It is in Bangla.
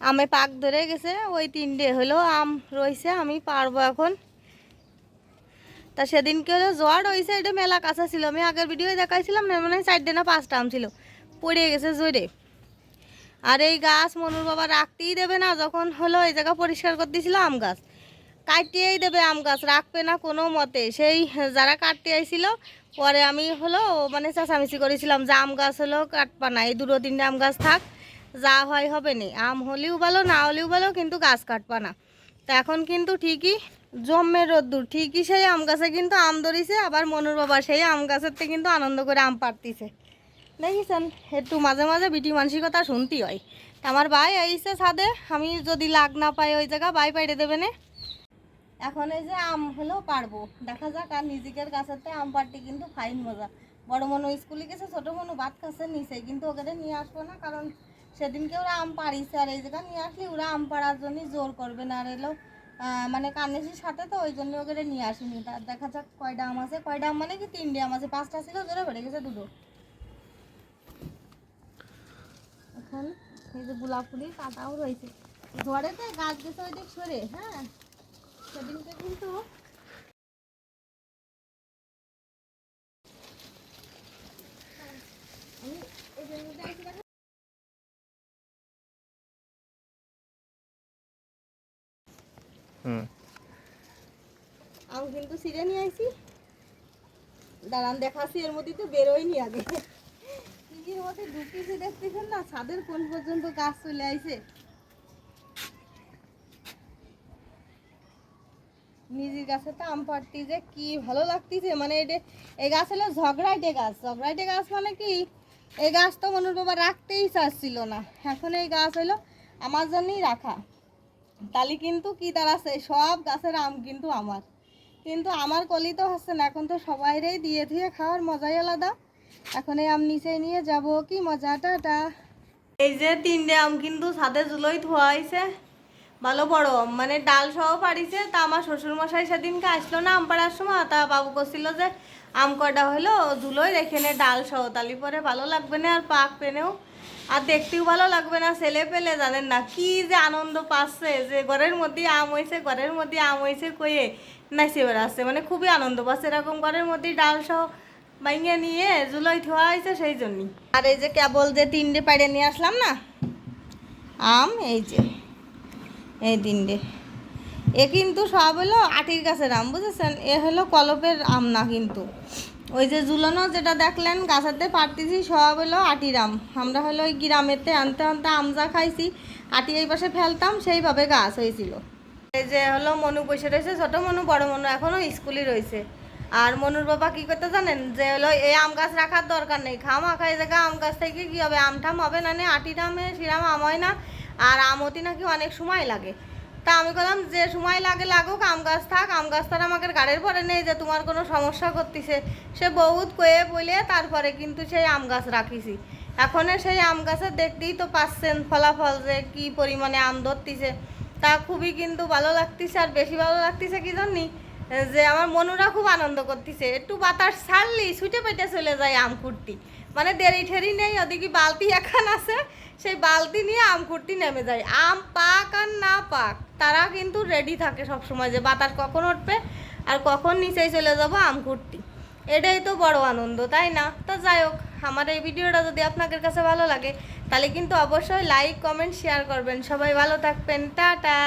আমে পাক ধরে গেছে, ওই তিনটে হলো আম রয়েছে, আমি পারব এখন। তা সেদিনকে হলো জ্বর হয়েছে, এটা মেলা কাঁচা ছিল। আমি আগের ভিডিও দেখাইছিলাম, না মানে চারটে না পাঁচটা আম ছিল। পড়ে গেছে জোরে। আর এই গাছ মনুর বাবা রাখতেই দেবে না, যখন হলো এই জায়গা পরিষ্কার করে দিয়েছিল আম গাছ। কাটিয়েই দেবে আম গাছ, রাখবে না কোনো মতে। সেই যারা কাটতে আইছিল, পরে আমি হলো মানে চেঁচামেচি করেছিলাম যে আম গাছ হলো কাটবা না, এই দুটো তিনটে আম গাছ থাক। যা হয় হবে নে। আম হলেও ভালো, না হলেও ভালো, কিন্তু গাছ কাটবা না। তা এখন কিন্তু ঠিকই জম্মের রোদ্দুর, ঠিকই সেই আম গাছে কিন্তু আম ধরিছে, আবার মনুর বাবা সেই আম গাছের থেকে কিন্তু আনন্দ করে আম পাড়তিছে। দেখিছেন, একটু মাঝে মাঝে বিটি মানসিকতা শুনতে হয়। আমার ভাই আইসে ছাদে, আমি যদি লাগ না পাই ওই জায়গা, ভাই পাইড়ে দেবে না। এখন এই যে আম হলেও পারব দেখা যাক, আর নিজেকের গাছেতে আম পাড়তে কিন্তু ফাইন মজা। বড় মনো স্কুলে গেছে, ছোট মনো ভাত খাচ্ছে, নিচে কিন্তু ওকে নিয়ে আসব না, কারণ সেদিনকে ওরা আম পাড়িছে আর এই জায়গা নিয়ে আসলে, ওরা আম পাড়ার জন্যই জোর করবে না, আর এলো মানে কান্নেসির সাথে তো, ওই জন্য ওকে নিয়ে আসিনি। তার দেখা যাক কয়টা আম আছে, কয়টা আম মানে কি তিনটে আম আছে, পাঁচটা ছিল, জোরে বেড়ে গেছে দুটো। এখন এই যে গোলাপ ফুলি কাটাও রয়েছে। ঘরেতে গাছ গেছে ওই দিক সরে হ্যাঁ? সেদিনকে কিন্তু আমি এই যে মধ্যে আইছি দেখো। আম কিন্তু সিরে নিয়ে আইছি। দাঁড়ান, দেখাচ্ছি, এর মধ্যে তো বেরোয়নি আগে। টিভির মধ্যে ঢুকিয়েছি, দেখতেছেন না? ছাদের কোন পর্যন্ত গাছ চলে আইছে। নিজের গাছে তো আম পাড়তে যে, কি ভালো লাগতেছে। মানে এটা, এই গাছ হলো ঝগড়াইটে গাছ। ঝগড়াইটে গাছ মানে কি? এই গাছ তো মনুর বাবা রাখতেই চাচ্ছিল না। এখন এই গাছ হলো আমার জন্যই রাখা। তালি কিন্তু কি দাঁড়াচ্ছে সব গাছের আম কিন্তু আমার। কিন্তু আমার কলি তো হচ্ছে না, এখন তো সবাইরেই দিয়ে ধুয়ে খাওয়ার মজাই আলাদা। এখন এই আম নিচে নিয়ে যাব, কি মজাটা এই যে তিনটে আম কিন্তু ছাদে জুলোই ধোয়া হয়েছে ভালো বড় মানে ডাল সহ পাড়িছে, তা আমার শ্বশুর মশাই সেদিনকে আসলো না আম পাড়ার সময়, তা বাবু করছিল যে আম কটা হলো ধুলোই রেখে নে, ডাল সহ তালি পরে ভালো লাগবে না আর পাক পেনেও। আর দেখতেও ভালো লাগবে না, ছেলে পেলে জানেন না, কি যে আনন্দ পাচ্ছে যে ঘরের মধ্যে আম হয়েছে, ঘরের মধ্যে আম হয়েছে কয়ে নাচে বেড়াচ্ছে। মানে খুবই আনন্দ পাচ্ছে, এরকম ঘরের মধ্যে ডাল সহ বাইঙে নিয়ে জুলোই ধোয়া হয়েছে সেই জন্যই। আর এই যে কেবল যে তিনটে পাড়ে নিয়ে আসলাম না, আম, এই যে, এই তিনটে এ কিন্তু সব হলো আটির গাছের আম, বুঝেছেন? এ হলো কলপের আম না কিন্তু। ওই যে ঝুলানো যেটা দেখলেন, গাছেতে পারতেছি সব হলো আটির আম আমরা হলো ওই গ্রামেতে আনতে আনতে আম যা খাইছি, আটি এই পাশে ফেলতাম, সেইভাবে গাছ হয়েছিল। এই যে হলো মনু বসে রয়েছে, ছোট মনু, বড় মনু এখনও স্কুলে রয়েছে। আর মনুর বাবা কি করতে জানেন? যে হলো এই আম গাছ রাখার দরকার নেই। খামা খাই জায়গা আম গাছ থেকে কি হবে? আম ঠাম হবে না নে? আটি টামে সিরাম আম হয় না? আর আমতি নাকি অনেক সময় লাগে। তা আমি বললাম, যে সময় লাগে লাগুক, আম গাছ থাক, আম গাছ তার আমাকে গাড়ির পরে নেই, যে তোমার কোনো সমস্যা করতেছে। সে বহুত কয়ে বলে তারপরে কিন্তু সেই আম গাছ রাখিছি। এখন সেই আম গাছের দেখতেই তো পাচ্ছেন ফলাফল যে কি পরিমাণে আম ধরতিছে। তা খুবই কিন্তু ভালো লাগতেছে, আর বেশি ভালো লাগতেছে কি জানি, যে আমার মনুরা খুব আনন্দ করতেছে। একটু বাতাস ছাড়লি ছুটে পেটে চলে যায় আম কুটতি মানে দেরি ঠেরি নেই, ওদিকে বালতি এখন আছে। সেই বালতি নিয়ে আম কুটতি নেমে যায়। আম পাক আর না পাক, তারা কিন্তু রেডি থাকে সব সময় যে বাতাস কখন উঠবে আর কখন নিচেই চলে যাব আম কুটতি এটাই তো বড় আনন্দ, তাই না? তো যাই হোক, আমার এই ভিডিওটা যদি আপনাদের কাছে ভালো লাগে, তাহলে কিন্তু অবশ্যই লাইক কমেন্ট শেয়ার করবেন। সবাই ভালো থাকবেন। টাটা!